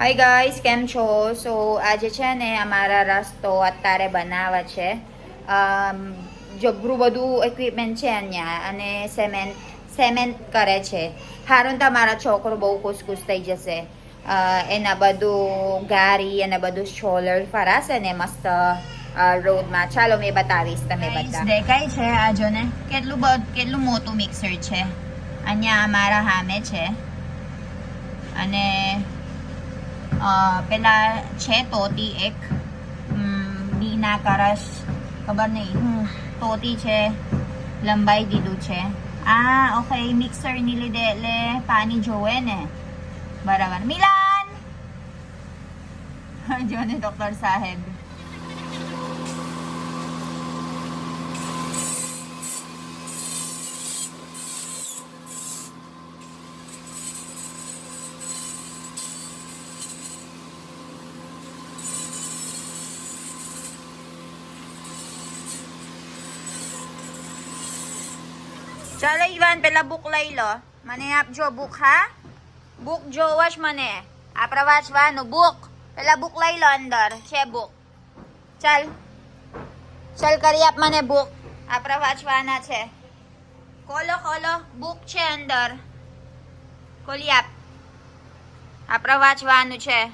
Hi guys કેમ છો? સો આજે છે ને અમારા રસ્તો અત્યારે બનાવે છે. જબરું બધું ઇક્વિપમેન્ટ છે અહીંયા અને સેમેન્ટ સેમેન્ટ કરે છે. હારું તો મારા છોકરો બહુ ખુશ થઈ જશે. એના બધું ગારી અને બધું સોલર ફરાશે ને મસ્ત રોડમાં ચાલો મેં બતાવીશ તમે બધા. દેખાય છે આ જો ને કેટલું બધ કેટલું મોટું મિક્સર છે. અહીંયા અમારા સામે છે. અને પેલા છે તોતી એક. બીના કરસ ખબર નહીં. હું તોતી છે લંબાઈ દીધું છે. આ ઓકે મિક્સરની લીધે એટલે પાણી જોવે ને. બરાબર. મિલાન! જોને ડોક્ટર સાહેબ. bulan pela buklay lo. Mane apjo buk ha? Buk jowash mane. Aprawash va no buk. Pela buklay lo andar. Che buk. Chal. Chal kariyap mane buk. Aprawash va na che. Kolo kolo buk che andar. Kolyap. Aprawash va no che.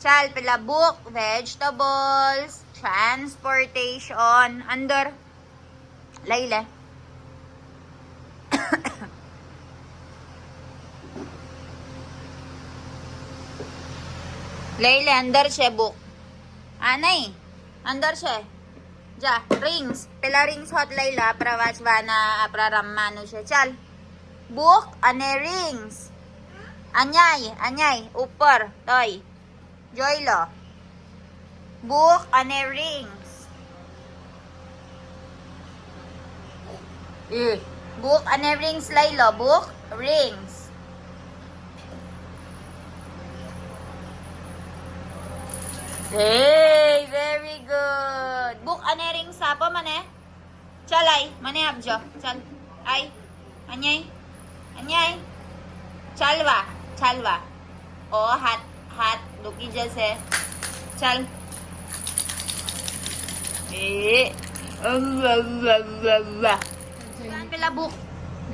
Chal pela buk vegetables transportation under Layla. Leyle, andar siya book. Anay, andar siya. Ja, rings. Pela rings hot Layla, para vana, para ramano siya. Chal. Book, ane rings. Anyay, anyay, upar, toy. Joylo. Book, ane rings. Eh, book, ane rings, Laylo. Book, rings. Hey, very good. Book ane ring sapo mane? Chalay, mane abjo. Chal. Ay. Anyay. Anyay. Chalwa. Chalwa. Oh, hat hat duki jaise. Chal. Eh. Allah Allah Allah. Saan pala book?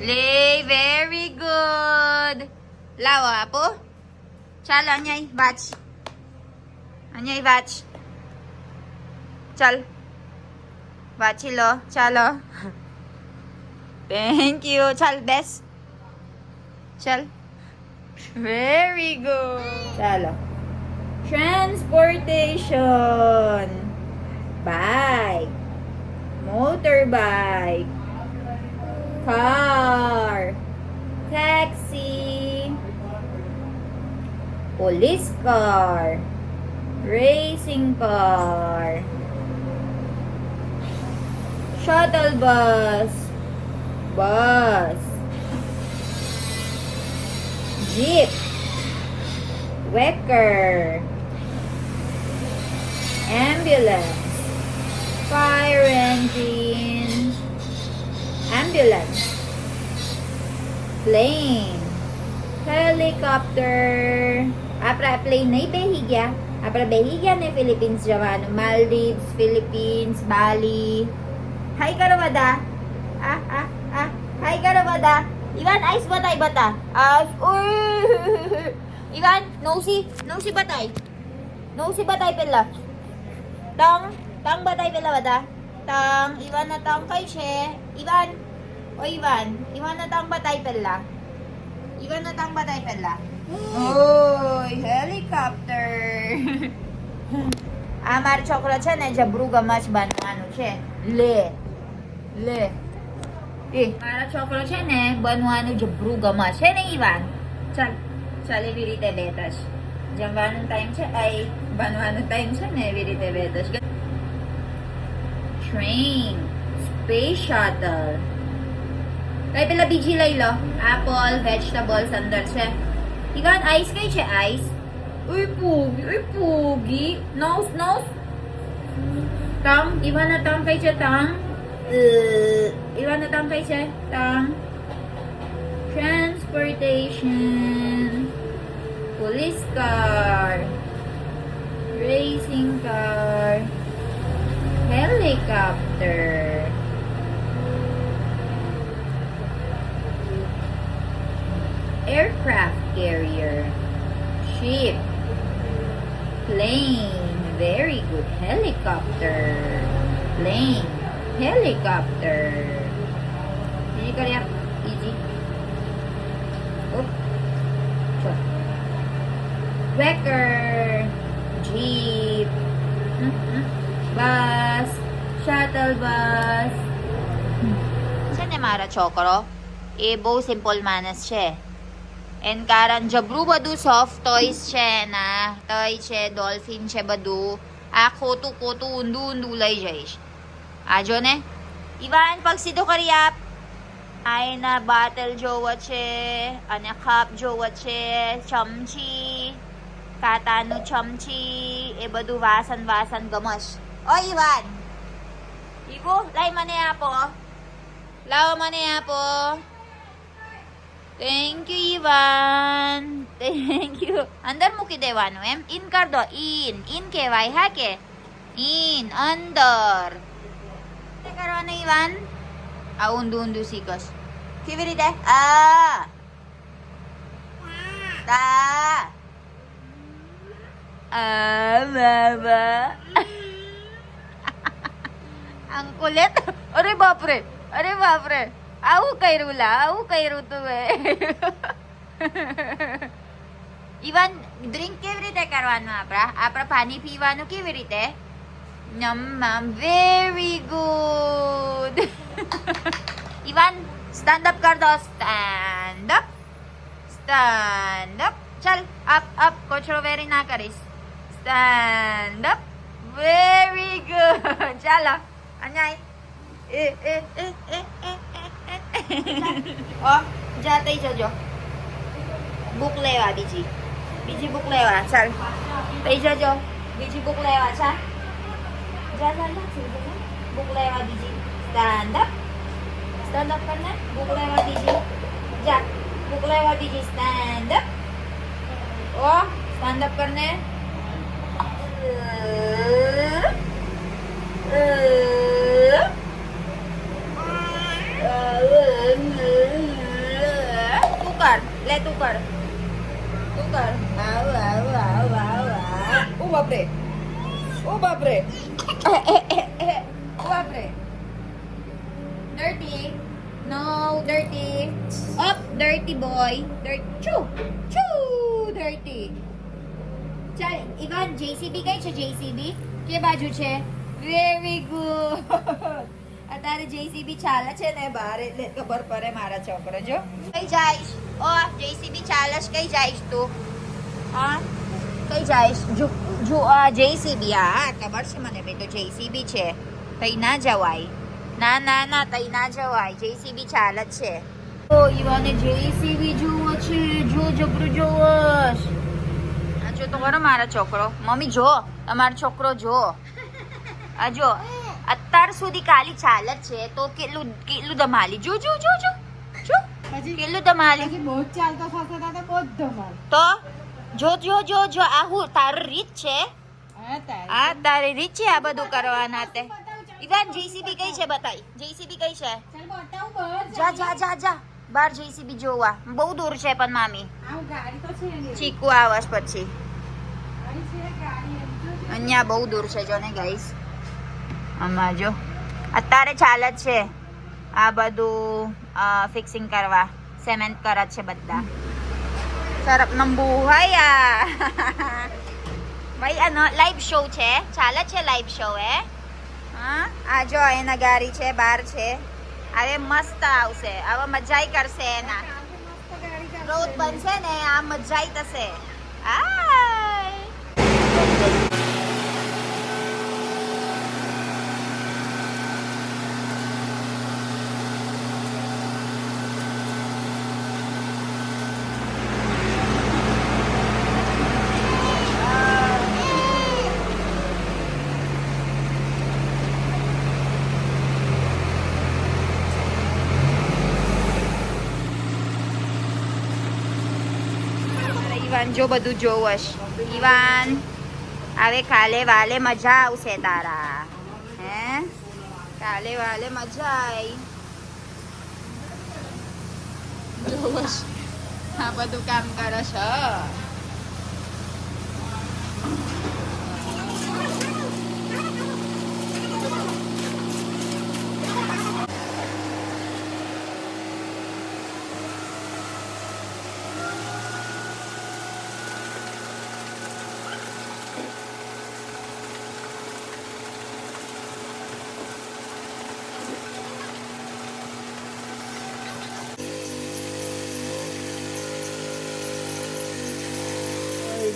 Lay, very good. Lawa po. Chala nyay, batch. Anya i-batch. Chal. Batchilo. Chalo. Thank you. Chal, best. Chal. Very good. Chalo. Transportation. Bike. Motorbike. Car. Taxi. Police car. Racing car. Shuttle bus. Bus. Jeep. Wecker. Ambulance. Fire engine. Ambulance. Plane. helicopter. आप plane नहीं पे ही આપણે બેહી ગયા ને Philippines જવાનું Maldives Philippines બાલી high કરો બધા આ આ આ હાઈ કરો બધા ઈવાન આઈસ બતાય બતા આઈસ ઉઈ. ઈવાન નૌસી નૌસી બતાય નૌસી બતાય પેલા તંગ તંગ બતાય પેલા બધા તંગ ઈવાનના તંગ કઈ છે ઈવાન ઓ ઈવાન ઈવાનના તંગ બતાય પેલા ઈવાનના તંગ બતાય પેલા ઓય હેલિકોપ્ટર આ મારો છોકરો છે ને, જબરું ગમચ બનવાનું છે. લે લે. એ, મારો છોકરો છે ને, બનવાનું જબરું ગમા છે ને, ઈવાન? ચાલ ચાલ એવી રીતે બેઠશ જમવાનું ટાઈમ છે, આઈ, બનવાનું ટાઈમ છે ને, એવી રીતે બેઠશ ટ્રેન સ્પેસ શટલ કઈ પેલા બીજી લઈ લો. એપલ વેજીટેબલ્સ અંદર છે. ઈવાન આઈસ કઈ છે? Ice Uy, pogi. Uy, pogi. Nose, nose. Tang. Iba na tang kay siya, tang. Uh, iba na tang kay siya, tang. Transportation. Police car. Racing car. Helicopter. aircraft carrier, ship, Plane. Very good. Helicopter. Plane. Helicopter. Did you hurry up? Easy. Oop. Sure. Wrecker. Jeep. Mm -hmm. Bus. Shuttle bus. Saan ni Mara Chocoro? Eh, simple manas siya eh. એન કારણ જબરું બધું soft toys છે એના toy છે dolphin છે બધું, આ ખોટું ખોટું ઊંધું ઊંધું લઈ જઈશ. આ જો ને, ઈવાન પગ સીધો કરી આપ. આ એના બાટલ જોવો છે, અને ખાપ જોવો છે, ચમચી, કાતાનું ચમચી, એ બધું વાસણ વાસન ગમશ. ઓ ઈવાન ઈવો લાઈ મને આપો. લાવો મને આપો. Thank you Evan thank you અંદર મૂકી દેવાનું એમ ઇન કર દો ઇન ઇન કહેવાય હા કે ઇન અંદર કરવાનું ઈવાન આ ઊંધું ઊંધું શીખસ કેવી રીતે આ તા આ બાબા અંકુલે અરે બાપરે અરે બાપરે આવું કર્યું લા આવું કર્યું તું એ ઇવન ડ્રિંક કેવી રીતે કરવાનું આપણા આપણે પાણી પીવાનું કેવી રીતે નમ very good even stand up કર દો સ્ટેન્ડ અપ સ્ટેન્ડ અપ ચાલ અપ અપ કોચરો વેરી ના કરીશ સ્ટેન્ડ અપ વેરી ગુડ ચાલો અહીંયા એ એ એ એ એ ઓ જા તઈ જજો બુક લેવા બીજી બીજી બુક લેવા ચાલ તઈ જજો બીજી બુક લેવા ચાલ જા જા જા થઈ જજો. બુક લેવા બીજી સ્ટેન્ડ અપ સ્ટેન્ડ અપ કરને બુક લેવા બીજી જા બુક લેવા બીજી સ્ટેન્ડ અપ ઓ સ્ટેન્ડ અપ કરને તું કર લે તું કર તું કર આવ આવ આવ આવ આવ ઓ બાપરે ઓ બાપરે ઓ બાપરે dirty no dirty up dirty boy dirty choo choo dirty ચાલ ઇવાન જેસીબી કઈ છે જેસીબી કે બાજુ છે વેરી ગુડ અત્યારે જેસીબી ચાલે છે ને બહાર એટલે ખબર પડે મારા છોકરો જો. કઈ જાઈશ? ઓ જેસીબી ચાલે છે કઈ જાઈશ તું? હા? કઈ જાઈશ? જો જો આ જેસીબી હા ખબર છે મને બેટો તો જેસીબી છે. તઈ ના જવાય. ના ના ના તઈ ના જવાય. જેસીબી ચાલે છે. ઓ ઈવાને જેસીબી જોવો છે જો જબરો આ જો તો મારા છોકરો. મમ્મી જો તમારો છોકરો જો. આ જો અત્યાર સુધી કાલી ચાલ જ છે. તો કેટલું કેટલું ધમાલી? જો જો જો જો. જો. કેટલું ધમાલી? બહુ ચાલતો થશે તો બહુ ધમાલ. તો જો જો જો જો આ હું તારી રીત છે. આ તારી રીત છે આ બધું કરવાના તે. ઇવાન જેસીબી કઈ છે બતાઈ જેસીબી કઈ છે? ચાલ બતાવું બહાર જા જા જા જા. બાર જેસીબી જોવા. બહુ દૂર છે પણ મામી. આવું ગાડી તો છે ચીકુ આવાસ પછી. અહીંયા બહુ દૂર છે જો ને ગાઈસ આમાં જો. અત્યારે ચાલે જ છે. આ બધું ફિક્સિંગ કરવા. સેમેન્ટ કરે છે બધા. સરપ નંબુ હાયા. ભાઈ આ લાઈવ શો છે. ચાલે છે લાઈવ શો એ હા? આ જો એના ગાડી છે બાર છે. હવે મસ્ત આવશે. હવે મજાઈ કરશે એના. રોડ બનશે ને આ મજાઈ થશે. હાય ઈવાન જો બધું જોવશ. ઈવાન, હવે કાલે વાલે મજા આવશે તારા. હે? કાલે વાલે મજા આવી જોવશ. આ બધું કામ કરો છો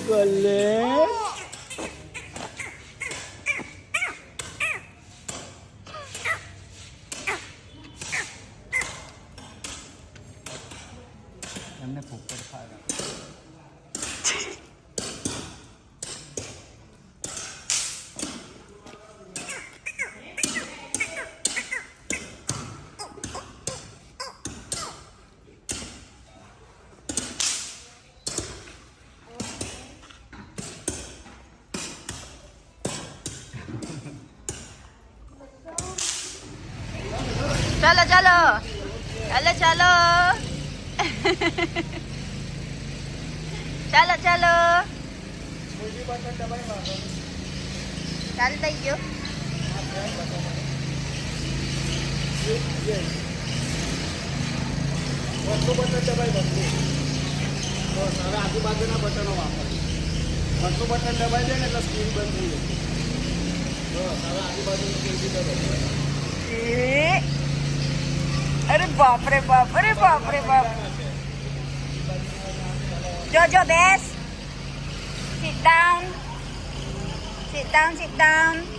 chocolate. हमने फूक कर खा रहा ચાલો ચાલો. ચાલો ચાલો. ચાલો ચાલો. ચાલ થઈ ગયો. આજુબાજુના બટનો વાપરો. વસ્તુ બટન દબાઈ દે ને એટલે સ્ક્રીન બંધ થઈ જાય હવે આજુબાજુનું કોઈ દબાઈ अरे बाप रे बाप अरे बाप रे बाप। Jojo Bess, sit down, sit down, sit down.